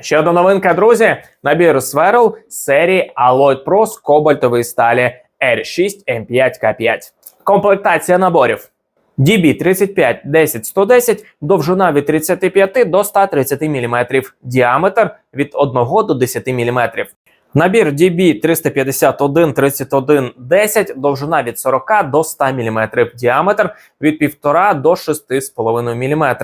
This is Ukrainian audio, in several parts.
Ще одна новинка, друзі. Набір сверл серії Alloy Pro з кобальтової сталі R6 M5K5. Комплектація наборів. DB 35 10 110, довжина від 35 до 130 мм, діаметр від 1 до 10 мм. Набір DB 351 31 10, довжина від 40 до 100 мм, діаметр від 1,5 до 6,5 мм.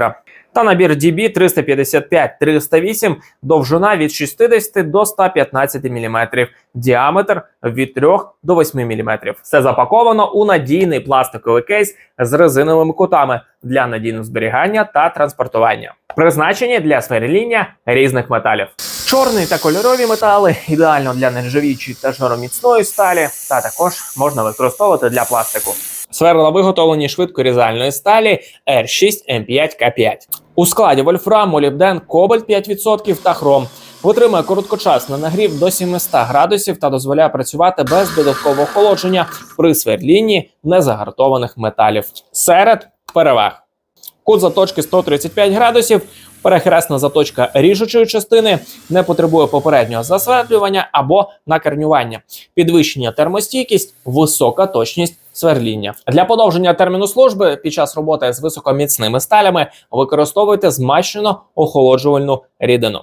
Та набір DB 355 308, довжина від 60 до 115 мм, діаметр від 3 до 8 мм. Все запаковано у надійний пластиковий кейс з резиновими кутами для надійного зберігання та транспортування. Призначені для сверління різних металів. Чорний та кольорові метали ідеально для нержавіючої та жароміцної сталі, та також можна використовувати для пластику. Сверла виготовлені швидкорізальної сталі R6 M5K5. У складі вольфрам, молібден, кобальт 5% та хром. Витримує короткочасний нагрів до 700 градусів та дозволяє працювати без додаткового охолодження при сверлінні незагартованих металів. Серед переваг. Кут заточки 135 градусів, перехресна заточка ріжучої частини, не потребує попереднього засвердлювання або накарнювання, підвищення термостійкість, висока точність сверління. Для подовження терміну служби під час роботи з високоміцними сталями використовуйте змащену охолоджувальну рідину.